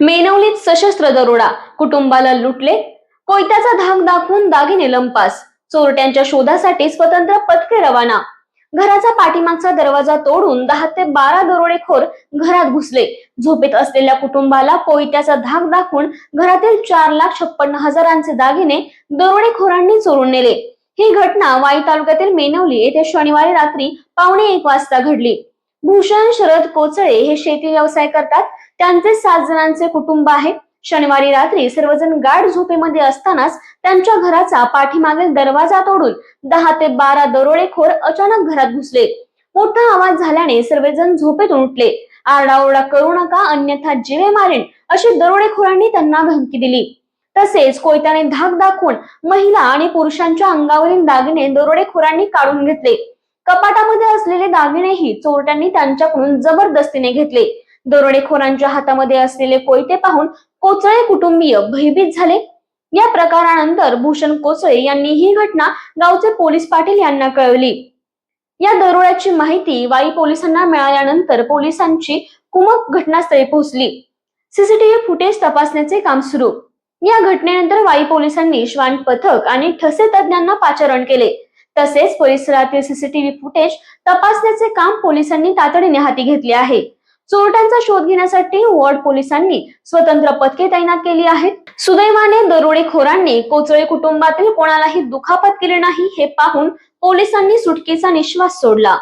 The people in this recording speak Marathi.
मेनवलीत सशस्त्र दरोडा. कुटुंबाला लुटले. कोयत्याचा धाक दाखवून दागिने लंपास. चोरट्यांच्या शोधासाठी स्वतंत्र पथके रवाना. घराचा पाठीमागचा दरवाजा तोडून दहा ते बारा दरोडेखोर घरात घुसले. झोपेत असलेल्या कुटुंबाला कोयत्याचा धाक दाखवून घरातील चार लाख छप्पन्न हजारांचे दागिने दरोडेखोरांनी चोरून नेले. ही घटना वाई तालुक्यातील मेनवली येथे शनिवारी रात्री पावणे एक वाजता घडली. भूषण शरद कोचळे हे शेती व्यवसाय करतात. त्यांचे सात जणांचे कुटुंब आहे. शनिवारी रात्री सर्वजण गाढ झोपेमध्ये असतानाच त्यांच्या घराचा पाठीमागे दरवाजा तोडून दहा ते बारा दरोडेखोर अचानक घरात घुसले. मोठा आवाज झाल्याने सर्वजण झोपेतून उठले. आरडाओरडा करू नका अन्यथा जीवे मारेन अशी दरोडेखोरांनी त्यांना धमकी दिली. तसेच कोयत्याने धाक दाखवून महिला आणि पुरुषांच्या अंगावरील दागिने दरोडेखोरांनी काढून घेतले. कपाटामध्ये असलेले दागिनेही चोरट्यांनी त्यांच्याकडून जबरदस्तीने घेतले. दरोडेखोरांच्या हातामध्ये असलेले कोयते पाहून कोचळे कुटुंबीय भयभीत झाले. या प्रकारानंतर भूषण कोचळे यांनी ही घटना गावचे पोलीस पाटील यांना कळवली. या दरोड्याची माहिती वाई पोलिसांना मिळाल्यानंतर पोलिसांची कुमक घटनास्थळी पोहोचली. सीसीटीव्ही फुटेज तपासण्याचे काम सुरू. या घटनेनंतर वाई पोलिसांनी श्वान पथक आणि ठसे तज्ञांना पाचारण केले. तसेच परिसरातील सीसीटीव्ही फुटेज तपासण्याचे काम पोलिसांनी तातडीने हाती घेतले आहे. चोरट्यांचा शोध घेण्यासाठी वॉर्ड पोलिसांनी स्वतंत्र पथके तैनात केली आहेत. सुदैवाने दरोडेखोरांनी कोचळे कुटुंबातील कोणालाही दुखापत केली नाही हे पाहून पोलिसांनी सुटकेचा निश्वास सोडला.